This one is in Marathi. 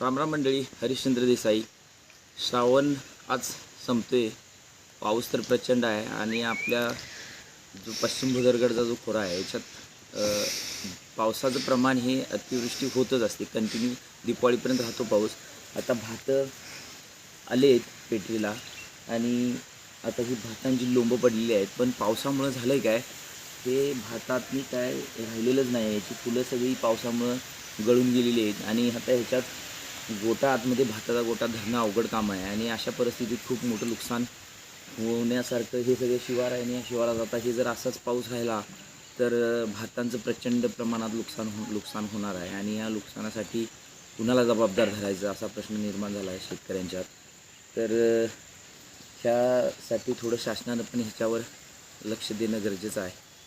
रामराम मंडळी हरिश्चंद्र देसाई श्रावण आज संपतोय. पाऊस तर प्रचंड आहे आणि आपल्या जो पश्चिम भुदरगडचा जो खोरा आहे याच्यात पावसाचं प्रमाण हे अतिवृष्टी होतच असते. कंटिन्यू दिपावळीपर्यंत राहतो पाऊस. आता भातं आले आहेत पेटरीला आणि आता ही भातांची लोंबं पडलेली आहेत. पण पावसामुळं झालं आहे काय? हे भातातनी काय राहिलेलंच नाही आहे. याची फुलं सगळी पावसामुळं गळून गेलेली आहेत. आणि आता ह्याच्यात गोटा आतमध्ये भाताचा गोटा धरणं अवघड काम आहे आणि अशा परिस्थितीत खूप मोठं नुकसान होण्यासारखं हे सगळे शिवार आहे आणि या शिवारात आता हे जर असाच पाऊस राहिला तर भातांचं प्रचंड प्रमाणात नुकसान हो नुकसान होणार आहे आणि या नुकसानासाठी कुणाला जबाबदार धरायचा असा प्रश्न निर्माण झाला आहे शेतकऱ्यांच्यात. तर ह्यासाठी थोडं शासनानं पण ह्याच्यावर लक्ष देणं गरजेचं आहे.